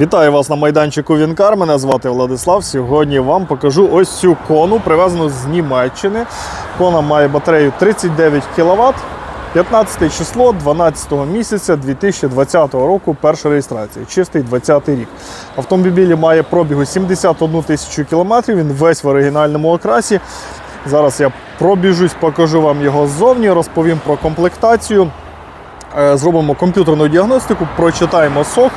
Вітаю вас на майданчику Вінкар. Мене звати Владислав. Сьогодні вам покажу ось цю кону, привезену з Німеччини. Кона має батарею 39 кВт. 15 число 12 місяця 2020 року. Перша реєстрація. Чистий 20 рік. Автомобіль має пробігу 71 тисячу кілометрів. Він весь в оригінальному окрасі. Зараз я пробіжусь, покажу вам його ззовні, розповім про комплектацію. Е, Зробимо комп'ютерну діагностику, прочитаємо сох.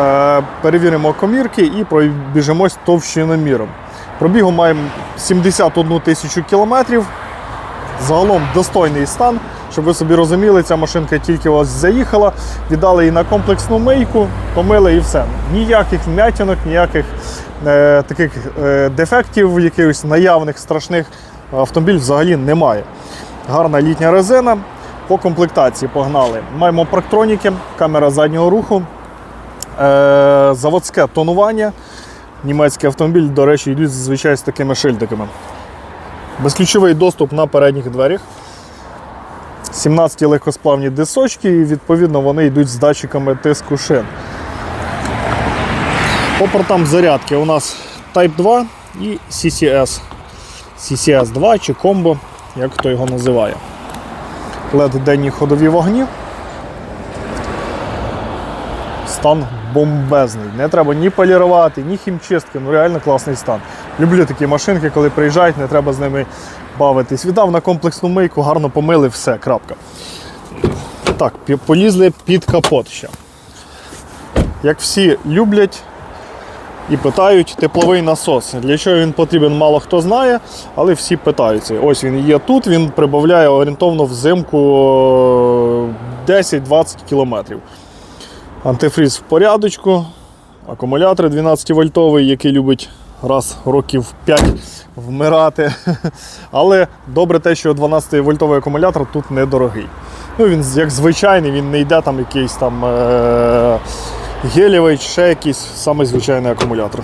Е, перевіримо комірки і пробіжимось товщиноміром. Пробігу маємо 71 тисячу кілометрів. Загалом достойний стан. Щоб ви собі розуміли, ця машинка тільки у вас заїхала, віддали її на комплексну мийку, помили і все. Ніяких вмятинок, ніяких е, таких е, дефектів, якихось наявних страшних автомобіль взагалі немає. Гарна літня резина. По комплектації погнали. Маємо парктроніки, камера заднього руху, заводське тонування. Німецький автомобіль, до речі, йдуть зазвичай з такими шильдиками. Безключовий доступ на передніх дверях. 17 легкосплавні дисочки, і відповідно вони йдуть з датчиками тиску шин. По портам зарядки у нас Type 2 і CCS. CCS 2 чи комбо, як хто його називає. LED денні ходові вогні. Стан бомбезний. Не треба ні полірувати, ні хімчистки. Ну реально класний стан. Люблю такі машинки, коли приїжджають, не треба з ними бавитись. Віддав на комплексну мийку, гарно помили, все, крапка. Так, полізли під капот ще. Як всі люблять і питають, тепловий насос. Для чого він потрібен, мало хто знає, але всі питаються. Ось він є тут, він прибавляє орієнтовно взимку е, 10-20 кілометрів. Антифріз в порядочку, акумулятор 12 вольтовий, який любить раз років 5 вмирати. Але добре те, що 12 вольтовий акумулятор тут недорогий. Ну, Він як звичайний, він не йде там якийсь там е- гелєвий, ще якийсь самий звичайний акумулятор.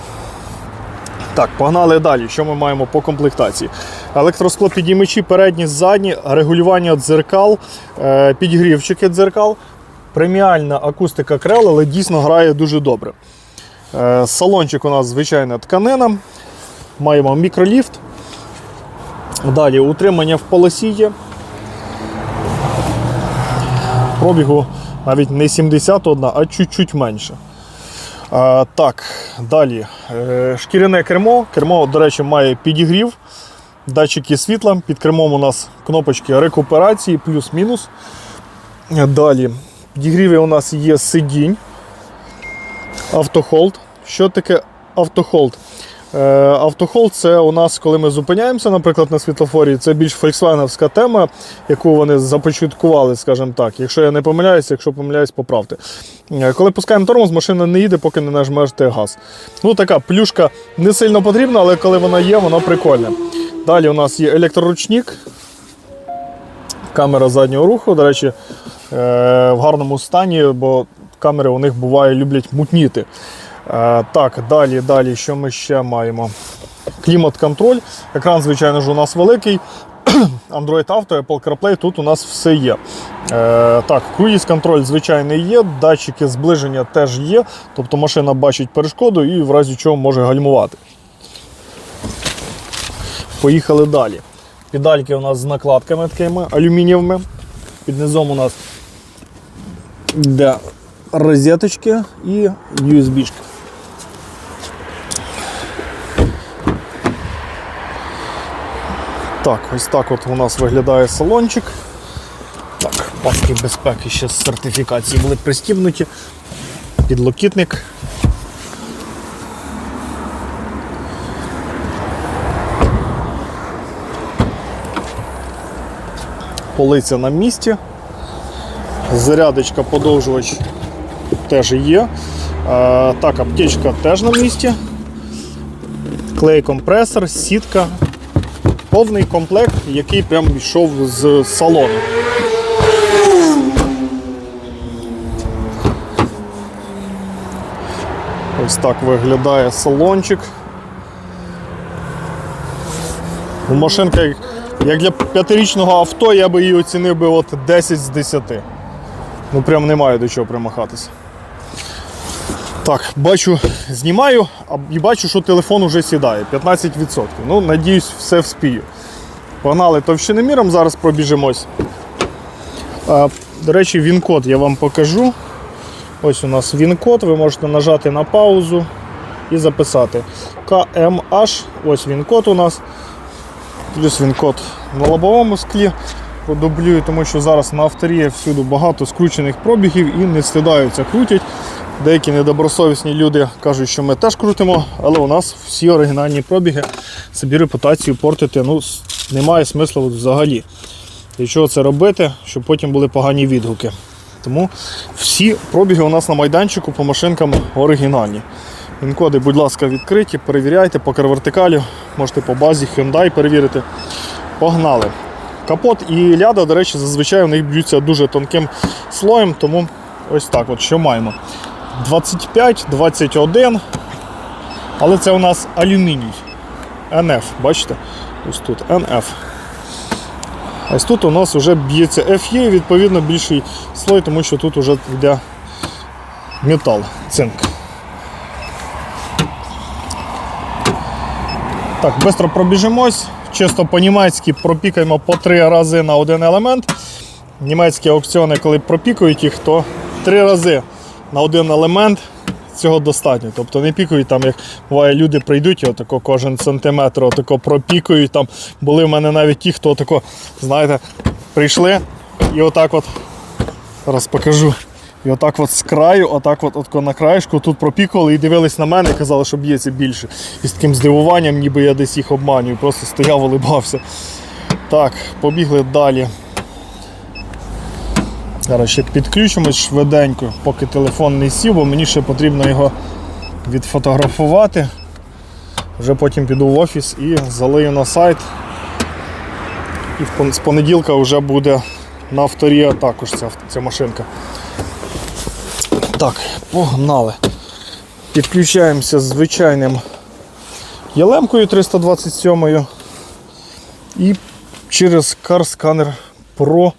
Так, погнали далі. Що ми маємо по комплектації? Електросклопідіймачі передні, задні, регулювання дзеркал, е, підігрівчики дзеркал, преміальна акустика крел, але дійсно грає дуже добре. Е, Салончик у нас звичайна тканина. Маємо мікроліфт. Далі утримання в полосі є. Пробігу навіть не 71, а чуть-чуть менше. А, так, далі. Е, шкіряне кермо. Кермо, до речі, має підігрів, датчики світла. Під кермом у нас кнопочки рекуперації, плюс-мінус. Далі. Підігріві у нас є сидінь. Автохолд. Що таке автохолд? Е, Автохолд це у нас, коли ми зупиняємося, наприклад, на світлофорі, це більш фольксвагенівська тема, яку вони започаткували, скажімо так. Якщо я не помиляюся, якщо помиляюсь, поправте. Е, Коли пускаємо тормоз, машина не їде, поки не нажмете газ. Ну, така плюшка не сильно потрібна, але коли вона є, вона прикольна. Далі у нас є електроручник, камера заднього руху. До речі, в гарному стані, бо камери у них буває люблять мутніти. Е, Так, далі, далі, що ми ще маємо? Клімат-контроль. Екран, звичайно ж, у нас великий. Android Auto, Apple CarPlay, тут у нас все є. Е, так, круїз контроль, звичайний є, датчики зближення теж є. Тобто машина бачить перешкоду і в разі чого може гальмувати. Поїхали далі. Педальки у нас з накладками такими алюмінієвими. Під низом у нас йде розеточки і USB. -шки. Так, ось так от у нас виглядає салончик. Так, паски безпеки ще з сертифікації були пристібнуті. Підлокітник. Полиця на місці. Зарядочка, подовжувач теж є. Так, аптечка теж на місці. Клей компресор, сітка. Повний комплект, який прям йшов з салону. Ось так виглядає салончик. Машинка, як для п'ятирічного авто, я би її оцінив би от 10 з 10. Ну прям немає до чого примахатися. Так, бачу, знімаю і бачу, що телефон уже сідає 15%. Ну, надіюсь, все вспію. Погнали товщиноміром, зараз пробіжимось. До речі, він-код я вам покажу. Ось у нас він-код, ви можете нажати на паузу і записати. КМH, ось він-код у нас. Плюс він-код на лобовому склі. Продублюю, тому що зараз на авторі всюди багато скручених пробігів і не стидаються, крутять. Деякі недобросовісні люди кажуть, що ми теж крутимо, але у нас всі оригінальні пробіги собі репутацію портити ну, немає смислу взагалі. Для чого це робити, щоб потім були погані відгуки. Тому всі пробіги у нас на майданчику по машинкам оригінальні. Інкоди, будь ласка, відкриті, перевіряйте, покер вертикалю, можете по базі Hyundai перевірити. Погнали. Капот і ляда, до речі, зазвичай у них б'ються дуже тонким слоєм, тому ось так от що маємо. 25, 21, але це у нас алюміній. NF, бачите? Ось тут NF. Ось тут у нас вже б'ється FE, відповідно більший слой, тому що тут вже йде метал, цинк. Так, швидко пробіжимось. Чисто по-німецьки пропікаємо по три рази на один елемент. Німецькі аукціони, коли пропікують їх, то три рази на один елемент цього достатньо. Тобто не пікають там, як буває, люди прийдуть і отако кожен сантиметр отако пропікують. Там були в мене навіть ті, хто отако, знаєте, прийшли і отак от зараз покажу. І отак от з краю, отак от, от на краєшку тут пропікували і дивились на мене і казали, що б'ється більше. І з таким здивуванням, ніби я десь їх обманюю, просто стояв, улибався. Так, побігли далі. Зараз ще підключимось швиденько, поки телефон не сів, бо мені ще потрібно його відфотографувати. Вже потім піду в офіс і залию на сайт. І з понеділка вже буде на авторія також ця, ця машинка. Так, погнали. Підключаємося з звичайним ялемкою 327 і через Car Scanner Pro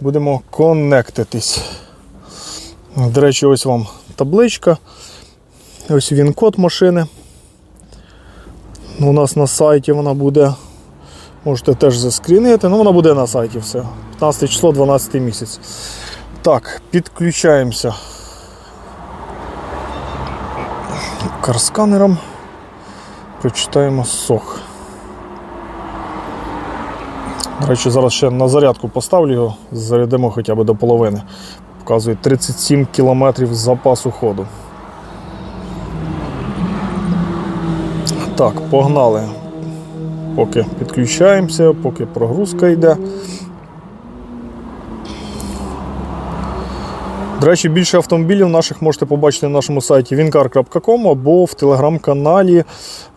будемо коннектитись. До речі, ось вам табличка. Ось він код машини. У нас на сайті вона буде. Можете теж заскрінити, ну вона буде на сайті все. 15 число, 12 місяць. Так, підключаємося карсканером. Прочитаємо сох. До речі, зараз ще на зарядку поставлю його, зарядимо хоча б до половини. Показує 37 км запасу ходу. Так, погнали. Поки підключаємося, поки прогрузка йде. До речі, більше автомобілів наших можете побачити на нашому сайті wincar.com або в телеграм-каналі.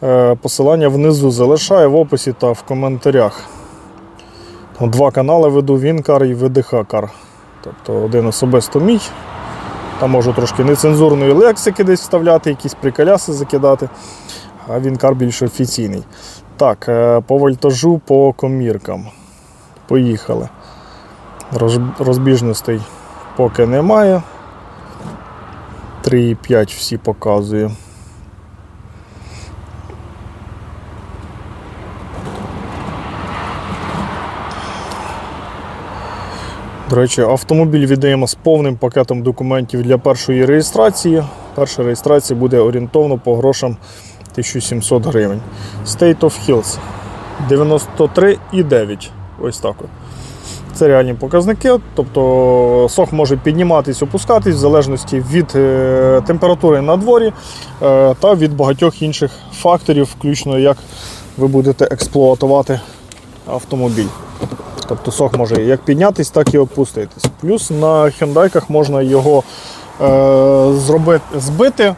Е, Посилання внизу залишаю в описі та в коментарях. Два канали веду Вінкар і ВДХ-кар. Тобто один особисто мій. Там можу трошки нецензурної лексики десь вставляти, якісь приколяси закидати. А Вінкар більш офіційний. Так, е, по вольтажу, по коміркам. Поїхали. Розбіжностей поки немає. 3,5 всі показує. До речі, автомобіль віддаємо з повним пакетом документів для першої реєстрації. Перша реєстрація буде орієнтовно по грошам 1700 гривень. State of Hills 93,9. Ось так. от. Це реальні показники, тобто сох може підніматись, опускатись в залежності від е, температури на дворі е, та від багатьох інших факторів, включно як ви будете експлуатувати автомобіль. Тобто сок може як піднятись, так і опуститись. Плюс на хендайках можна його е, зробити, збити,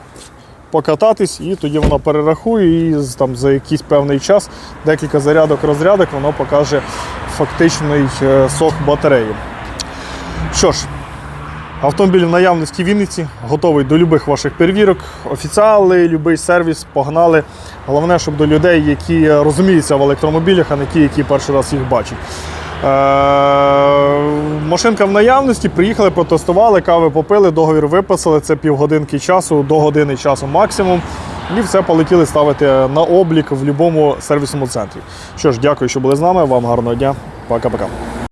покататись, і тоді воно перерахує, і там, за якийсь певний час, декілька зарядок розрядок, воно покаже фактичний е, сок батареї. Що ж, автомобіль в наявності в Вінниці, готовий до любих ваших перевірок. Офіціали, будь-який сервіс, погнали. Головне, щоб до людей, які розуміються в електромобілях, а не ті, які перший раз їх бачать. Е, машинка в наявності, приїхали, протестували, кави попили, договір виписали. Це півгодинки часу, до години часу максимум. І все полетіли ставити на облік в будь-якому сервісному центрі. Що ж, дякую, що були з нами. Вам гарного дня. Пока-пока.